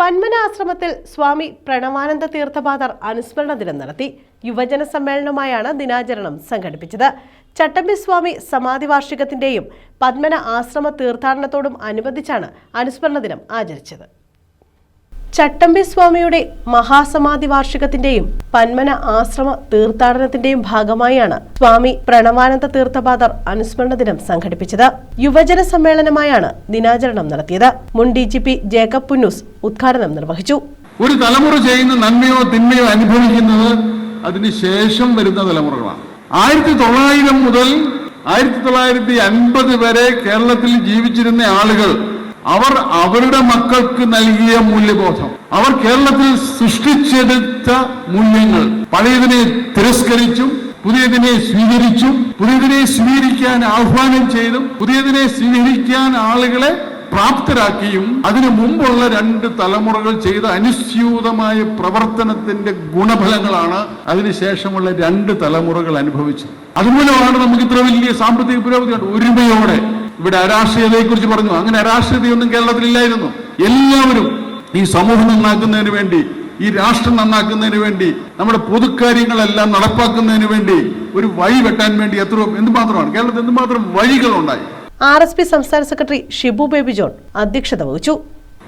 പന്മന ആശ്രമത്തിൽ സ്വാമി പ്രണവാനന്ദ തീർത്ഥപാദർ അനുസ്മരണ ദിനം നടത്തി. യുവജന സമ്മേളനമായാണ് ദിനാചരണം സംഘടിപ്പിച്ചത്. ചട്ടമ്പി സ്വാമി സമാധി വാർഷികത്തിന്റെയും പത്മന ആശ്രമ തീർത്ഥാടനത്തോടും അനുബന്ധിച്ചാണ് അനുസ്മരണ ദിനം ആചരിച്ചത്. ചട്ടമ്പി സ്വാമിയുടെ മഹാസമാധി വാർഷികത്തിന്റെയും പന്മന ആശ്രമ തീർത്ഥാടനത്തിന്റെയും ഭാഗമായാണ് സ്വാമി പ്രണവാനന്ദ തീർത്ഥപാദർ അനുസ്മരണ ദിനം സംഘടിപ്പിച്ചത്. യുവജന സമ്മേളനമായാണ് ദിനാചരണം നടത്തിയത്. മുൻ D G P Jacob Punnoose ഉദ്ഘാടനം നിർവഹിച്ചു. ഒരു തലമുറ ചെയ്യുന്ന നന്മയോ തിന്മയോ അനുഭവിക്കുന്നത് അതിനുശേഷം വരുന്ന തലമുറകളാണ്. ആയിരത്തി തൊള്ളായിരം മുതൽ ആയിരത്തി തൊള്ളായിരത്തി അൻപത് വരെ കേരളത്തിൽ ജീവിച്ചിരുന്ന ആളുകൾ അവർ അവരുടെ മക്കൾക്ക് നൽകിയ മൂല്യബോധം. അവർ കേരളത്തിൽ സൃഷ്ടിച്ചെടുത്ത മൂല്യങ്ങൾ. പഴയതിനെ തിരസ്കരിച്ചും പുതിയതിനെ സ്വീകരിച്ചും പുതിയതിനെ സ്വീകരിക്കാൻ ആഹ്വാനം ചെയ്തും പുതിയതിനെ സ്വീകരിക്കാൻ ആളുകളെ പ്രാപ്തരാക്കിയും അതിനു മുമ്പുള്ള രണ്ട് തലമുറകൾ ചെയ്ത അനുസ്യൂതമായ പ്രവർത്തനത്തിന്റെ ഗുണഫലങ്ങളാണ് അതിനുശേഷമുള്ള രണ്ട് തലമുറകൾ അനുഭവിച്ചത്. അതുമൂലമാണ് നമുക്ക് ഇത്ര വലിയ സാമ്പത്തിക പുരോഗതി ഒരുമയോടെ ഇവിടെ അരാഷ്ട്രീയതയെ കുറിച്ച് പറഞ്ഞു. അങ്ങനെ അരാഷ്ട്രീയതയൊന്നും കേരളത്തിലില്ലായിരുന്നു. എല്ലാവരും ഈ സമൂഹം നന്നാക്കുന്നതിന് വേണ്ടി ഈ രാഷ്ട്രം നന്നാക്കുന്നതിന് വേണ്ടി നമ്മുടെ പൊതുക്കാര്യങ്ങളെല്ലാം നടപ്പാക്കുന്നതിന് വേണ്ടി ഒരു വഴി വെട്ടാൻ വേണ്ടി എത്ര എന്തുമാത്രമാണ് കേരളത്തിൽ എന്തുമാത്രം വഴികളുണ്ടായി. ആർ എസ് പി സംസ്ഥാന സെക്രട്ടറി ഷിബു ബേബി ജോൺ അധ്യക്ഷത വഹിച്ചു.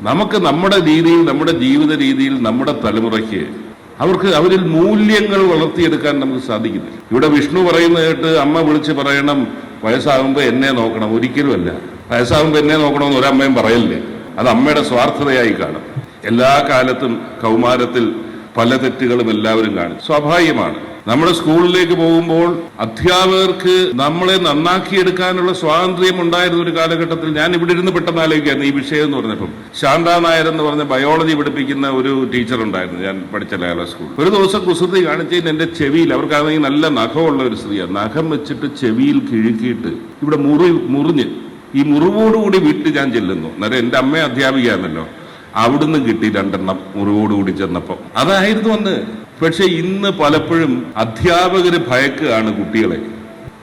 നമുക്ക് നമ്മുടെ രീതിയിൽ നമ്മുടെ ജീവിത രീതിയിൽ നമ്മുടെ തലമുറയ്ക്ക് അവർക്ക് അവരിൽ മൂല്യങ്ങൾ വളർത്തിയെടുക്കാൻ നമുക്ക് സാധിക്കുന്നില്ല. ഇവിടെ വിഷ്ണു പറയുന്നത് കേട്ട് അമ്മ വിളിച്ച് പറയണം വയസ്സാകുമ്പോൾ എന്നെ നോക്കണം ഒരിക്കലുമല്ല. വയസ്സാകുമ്പോൾ എന്നെ നോക്കണമെന്ന് ഒരമ്മയും പറയല്ലേ അത് അമ്മയുടെ സ്വാർത്ഥതയായി കാണും. എല്ലാ കാലത്തും കൗമാരത്തിൽ പല തെറ്റുകളും എല്ലാവരും കാണും. സ്വാഭാവികമാണ്. നമ്മുടെ സ്കൂളിലേക്ക് പോകുമ്പോൾ അധ്യാപകർക്ക് നമ്മളെ നന്നാക്കിയെടുക്കാനുള്ള സ്വാതന്ത്ര്യം ഉണ്ടായിരുന്ന ഒരു കാലഘട്ടത്തിൽ ഞാൻ ഇവിടെ ഇരുന്ന് പെട്ടെന്ന് ആലോചിക്കായിരുന്നു ഈ വിഷയം എന്ന് പറഞ്ഞപ്പം. ശാന്ത നായർ എന്ന് പറഞ്ഞ ബയോളജി പഠിപ്പിക്കുന്ന ഒരു ടീച്ചർ ഉണ്ടായിരുന്നു ഞാൻ പഠിച്ച ലയല സ്കൂൾ ഒരു ദിവസം കുസൃതി കാണിച്ചതിന് എന്റെ ചെവിയിൽ അവർക്കാണെങ്കിൽ നല്ല നഖമുള്ള ഒരു സ്ത്രീയാണ്. നഖം വെച്ചിട്ട് ചെവിയിൽ കിഴുക്കിയിട്ട് ഇവിടെ മുറി മുറിഞ്ഞ് ഈ മുറിവോടുകൂടി വീട്ടിൽ ഞാൻ ചെല്ലുന്നു. അന്നേരം എന്റെ അമ്മയെ അധ്യാപികയാണല്ലോ അവിടുന്ന് കിട്ടി രണ്ടെണ്ണം മുറിവോടുകൂടി ചെന്നപ്പം. അതായിരുന്നു അന്ന്. പക്ഷെ ഇന്ന് പലപ്പോഴും അധ്യാപകര് ഭയക്കുകയാണ് കുട്ടികളെ.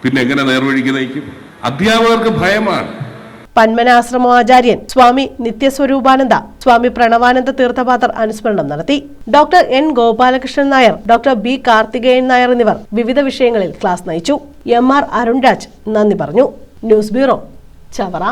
പിന്നെ എങ്ങനെ നേർവഴിക്ക് നയിക്കും? അധ്യാപകർക്ക് ഭയമാണ്. പന്മനാശ്രമാചാര്യൻ സ്വാമി നിത്യസ്വരൂപാനന്ദ സ്വാമി പ്രണവാനന്ദ തീർത്ഥപാത്ര അനുസ്മരണം നടത്തി. Doctor N Gopalakrishnan Nair doctor B Karthikeyan Nair എന്നിവർ വിവിധ വിഷയങ്ങളിൽ ക്ലാസ് നയിച്ചു. എം ആർ അരുൺരാജ് നന്ദി പറഞ്ഞു. News bureau Chavara.